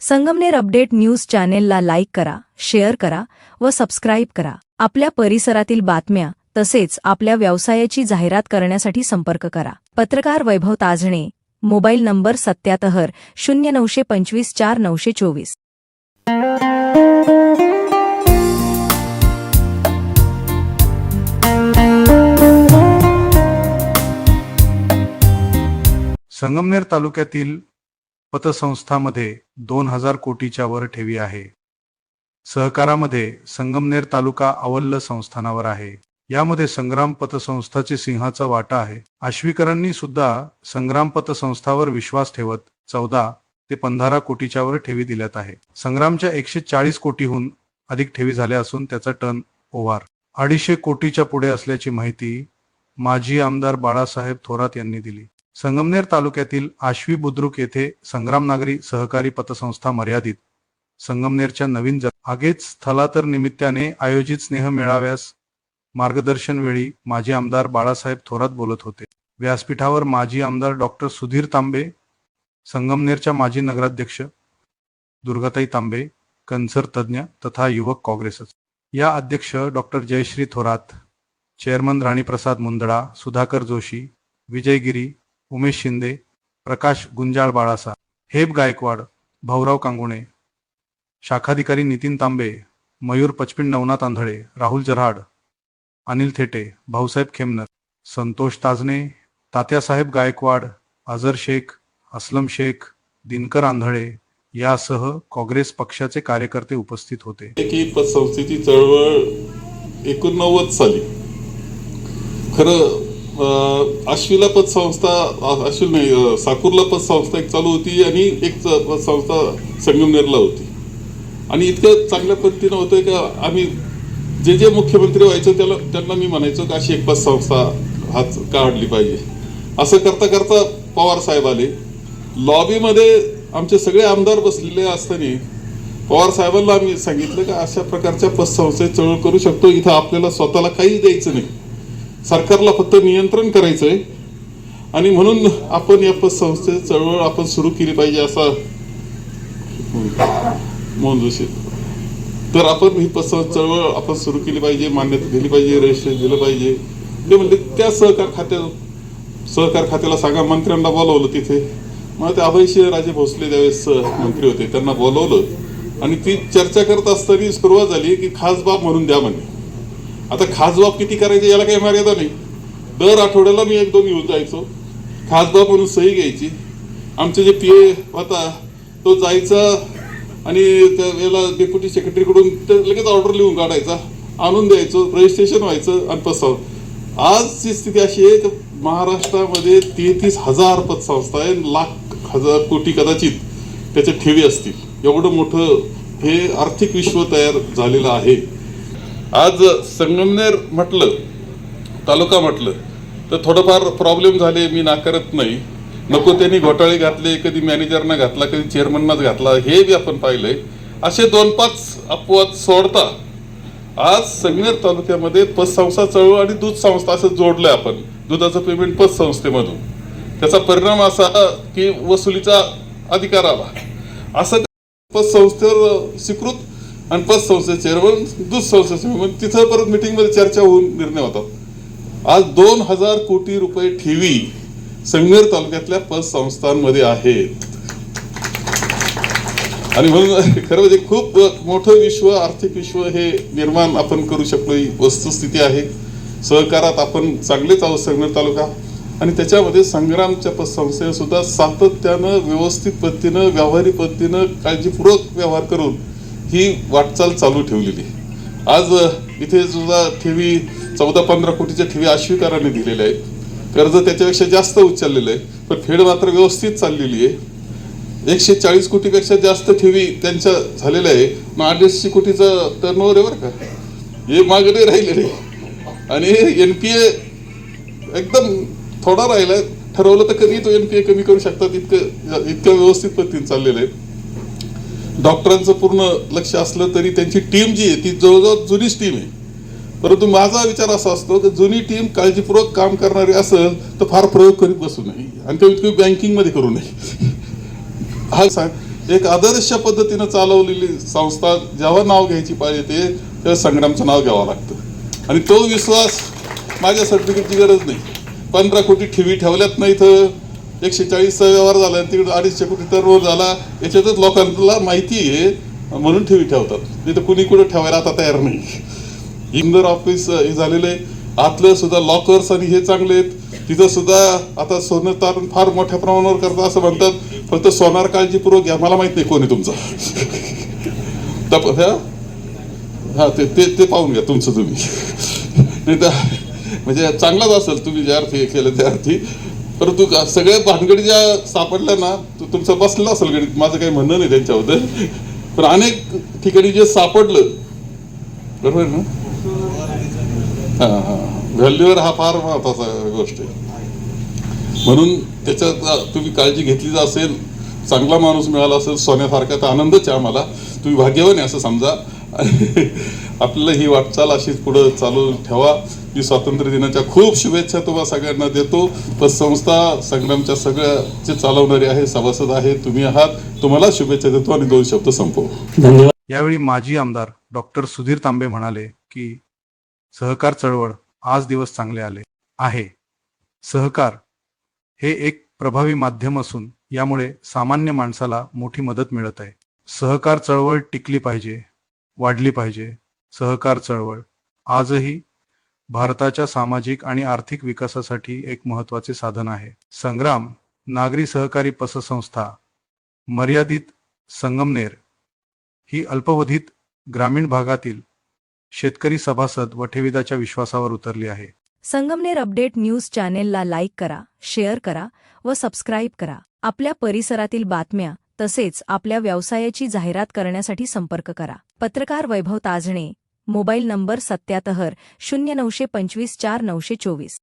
Sangamner update news चॅनेलला like करा share करा व सबस्क्राईब करा. आपल्या परिसरातील बातम्या तसेच आपल्या व्यवसायाची जाहिरात करण्यासाठी संपर्क करा. पत्रकार वैभव ताजणे मोबाईल नंबर सत्यातहर शून्य नऊशे पंचवीस चार नऊशे चोवीस. संगमनेर तालुक्यातील पतसंस्थामध्ये दोन हजार कोटीच्या वर ठेवी आहे. सहकारामध्ये संगमनेर तालुका अवल्ल संस्थानावर आहे. यामध्ये संग्राम पतसंस्थाचे सिंहाचा वाटा आहे. आश्वीकरांनी सुद्धा संग्राम पतसंस्थावर विश्वास ठेवत चौदा ते पंधरा कोटीच्या वर ठेवी दिल्यात आहे. संग्रामच्या एकशे चाळीस कोटीहून अधिक ठेवी झाल्या असून त्याचा टन ओव्हार अडीचशे कोटीच्या पुढे असल्याची माहिती माजी आमदार बाळासाहेब थोरात यांनी दिली. संगमनेर तालुक्यातील आश्वी बुद्रुक येथे संग्रामनागरी सहकारी पतसंस्था मर्यादित. संगमनेरच्या नवीन ज आगेच स्थलातर निमित्ताने आयोजित स्नेह मेळाव्यास मार्गदर्शन वेळी माजी आमदार बाळासाहेब थोरात बोलत होते. व्यासपीठावर माजी आमदार डॉक्टर सुधीर तांबे संगमनेरच्या माजी नगराध्यक्ष दुर्गाताई तांबे कन्सर तज्ज्ञ तथा युवक काँग्रेसच. या अध्यक्ष doctor Jayashree Thorat chairman Raniprasad Mundada Sudhakar Joshi Vijaygiri Umesh Shinde Prakash Gunjal Balasaheb Gaikwad Bhaurao कांगुणे शाखाधिकारी Nitin तांबे मयूर पचपिन नवनाथ आंधळे राहुल जराड अनिल थेटे भाऊसाहेब खेमनर संतोष ताजने तात्यासाहेब गायकवाड अझर शेख असलम शेख दिनकर आंधळे यासह काँग्रेस पक्षाचे कार्यकर्ते उपस्थित होते. की पतसंस्थेची चळवळ एकोणनव्वद साली. खरं आश्विला पतसंस्था आ- नाही साकूरला पतसंस्था एक चालू होती आणि एक च- पतसंस्था संगमनेरला होती. आणि इतकं चांगल्या पद्धतीनं होतं का आम्ही जे जे मुख्यमंत्री व्हायचं त्याला त्यांना मी म्हणायचो की अशी एक पतसंस्था हात काढली पाहिजे. असं करता करता पवार साहेब आले. लॉबीमध्ये आमचे सगळे आमदार बसलेले असताना पवार साहेबांना आम्ही सांगितलं की अशा प्रकारच्या पतसंस्थेत चळवळ करू शकतो. इथं आपल्याला स्वतःला काही द्यायचं नाही. सरकारला फक्त नियंत्रण करायचंय. आणि म्हणून आपण या पतसंस्थेत चळवळ आपण सुरू केली पाहिजे असा मोहन जोशी तर आपण ही पतसंस्था चळवळ आपण सुरू केली पाहिजे मान्यता दिली पाहिजे रजिस्ट्रेशन दिलं पाहिजे. ते म्हणजे त्या सहकार खात्या सहकार खात्याला सांगा मंत्र्यांना बोलवलं तिथे. मला ते अभयशी राजे भोसले त्यावेळेस मंत्री होते त्यांना बोलवलं. आणि ती चर्चा करत असताना सुरुवात झाली की खासबाब म्हणून द्या म्हणे. आता खासबाब किती करायचे याला काही मर्यादा नाही. दर आठवड्याला मी एक दोन येऊन जायचो. खासबाब म्हणून सही घ्यायची. आमचे जे पी ए होता तो जायचा आणि त्या याला डेप्युटी सेक्रेटरीकडून लगेच ऑर्डर लिहून काढायचा. आणून द्यायचो रजिस्ट्रेशन व्हायचं आणि पसाव. आजची स्थिती अशी आहे की महाराष्ट्रामध्ये तेहतीस हजार पतसंस्था आहे लाख हजार कोटी कदाचित त्याच्या ठेवी असतील. एवढं मोठं हे आर्थिक विश्व तयार झालेलं आहे. आज संगमनेर म्हटलं तालुका म्हटलं तर थोडंफार प्रॉब्लेम झाले मी नाकारत नाही. नको त्यांनी घोटाळे घातले कधी मॅनेजरना घातला कधी चेअरमननाच घातला हे बी आपण पाहिलंय. असे दोन पाच अपवाद सोडता आज संगमेर तालुक्यामध्ये पतसंस्था चळवळ आणि दूध संस्था असं जोडलंय आपण. दुधाचं पेमेंट पतसंस्थेमधून त्याचा परिणाम असा की वसुलीचा अधिकार आला. असं पतसंस्थेवर स्वीकृत आणि पतसंस्थेचे चेअरमन दूध संस्थेचे चेअरमन तिथं परत मिटिंगमध्ये चर्चा होऊन निर्णय होतात आज दोन हजार कोटी रुपये ठेवी संगमेर तालुक्यातल्या पतसंस्थांमध्ये आहेत. आणि म्हणून खरं म्हणजे खूप मोठं विश्व आर्थिक विश्व हे निर्माण आपण करू शकलो ही वस्तुस्थिती आहे. सहकारात आपण चांगलेच आहोत संगमेर तालुका. आणि त्याच्यामध्ये संग्रामच्या पतसंस्थेने सुद्धा सातत्यानं व्यवस्थित पद्धतीनं व्यावहारिक पद्धतीनं काळजीपूर्वक व्यवहार करून ही वाटचाल चालू ठेवलेली आहे. आज इथे सुद्धा ठेवी चौदा पंधरा कोटीच्या ठेवी आश्विकाराने दिलेल्या आहेत. कर्ज त्याच्यापेक्षा जास्त उचललेलं आहे पण फेड मात्र व्यवस्थित चाललेली आहे. एकशे चाळीस कोटीपेक्षा जास्त ठेवी त्यांच्या झालेल्या आहे. मग अडीचशे कोटीचं टर्न ओव्हर आहे बरं का? हे मागणे राहिलेले आणि एन पी ए एकदम थोडा राहिलाय ठरवलं तर कधी तो एन पी ए कमी करू शकतात इतकं इतकं व्यवस्थित पद्धतीने चाललेलं आहे. डॉक्टरांचं पूर्ण लक्ष असलं तरी त्यांची टीम जी आहे ती जवळजवळ जुनीच टीम आहे. परंतु माझा विचार असा असतो की जुनी टीम काळजीपूर्वक काम करणारी असेल तर फार प्रयोग करीत बसू नये. आणि कमीत कमी बँकिंगमध्ये करू नये. हा सांग एक आदर्श पद्धतीनं चालवलेली संस्था जेव्हा नाव घ्यायची पाहिजे ते तेव्हा संग्रामचं नाव घ्यावं लागतं. आणि तो विश्वास माझ्या सर्टिफिकेटची गरज नाही. पंधरा कोटी ठेवी ठेवल्यात नाही इथं? एकशे चाळीसचा व्यवहार झाला आणि तिकडे अडीचशे कोटी टर्नओव्हर झाला. याच्यातच लोकांना माहिती आहे म्हणून ठेवी ठेवतात. तिथं कुणी कुठं ठेवायला आता तयार नाही. इंदोर ऑफिस हे झालेलं आहे. आतलं सुद्धा लॉकर्स आणि हे चांगले आहेत. तिथं सुद्धा आता सोनं तारण फार मोठ्या प्रमाणावर करतात असं म्हणतात. फक्त सोनार काळजीपूर्वक घ्या. मला माहीत नाही कोणी तुमचा. तप- हा? हा ते ते ते पाहून घ्या तुमचं तुम्ही. नाही तर म्हणजे चांगलाच असेल तुम्ही ज्या अर्थी हे केलं त्या अर्थी. परंतु सगळे सगळ्या भानगडी ज्या सापडल्या ना तू तुमचं बसलं असेल गणित माझं काही म्हणणं नाही त्यांच्याबद्दल. पण अनेक ठिकाणी जे सापडलं बरोबर ना? हां हां व्हॅल्यूवर हा फार महत्त्वाचा गोष्ट आहे. म्हणून त्याच्यात तुम्ही काळजी घेतलीच असेल चांगला माणूस मिळाला असेल सोन्यासारखा तर आनंदच आहे आम्हाला. तुम्ही भाग्यवान आहे असं समजा. आपल्याला ही वाटचाल अशीच पुढं चालू ठेवा. मी स्वातंत्र्य दिनाच्या खूप शुभेच्छा तुम्हाला सगळ्यांना देतो. पतसंस्था संग्रामच्या सगळ्या जे चालवणारे आहे सभासद आहे तुम्ही आहात. तुम्हाला शुभेच्छा देतो आणि दोन शब्द संपवू. धन्यवाद. यावेळी माजी आमदार डॉक्टर सुधीर तांबे म्हणाले की सहकार चळवळ आज दिवस चांगले आले आहे. सहकार हे एक प्रभावी माध्यम असून यामुळे सामान्य माणसाला मोठी मदत मिळत आहे. सहकार चळवळ टिकली पाहिजे वाढली पाहिजे. सहकार चळवळ आजही भारताच्या सामाजिक आणि आर्थिक विकासासाठी एक महत्त्वाचे साधन आहे. संग्राम नागरी सहकारी पतसंस्था मर्यादित संगमनेर ही अल्पवधीत ग्रामीण भागातील शेतकरी सभासद व ठेवीदाच्या विश्वासावर उतरली आहे. संगमनेर अपडेट न्यूज चॅनेलला लाईक करा शेअर करा व सबस्क्राईब करा. आपल्या परिसरातील बातम्या तसेच आपल्या व्यवसायाची जाहिरात करण्यासाठी संपर्क करा. पत्रकार वैभव ताजणे मोबाईल नंबर सत्याहत्तर शून्य नऊशे पंचवीस चार नऊशे चोवीस.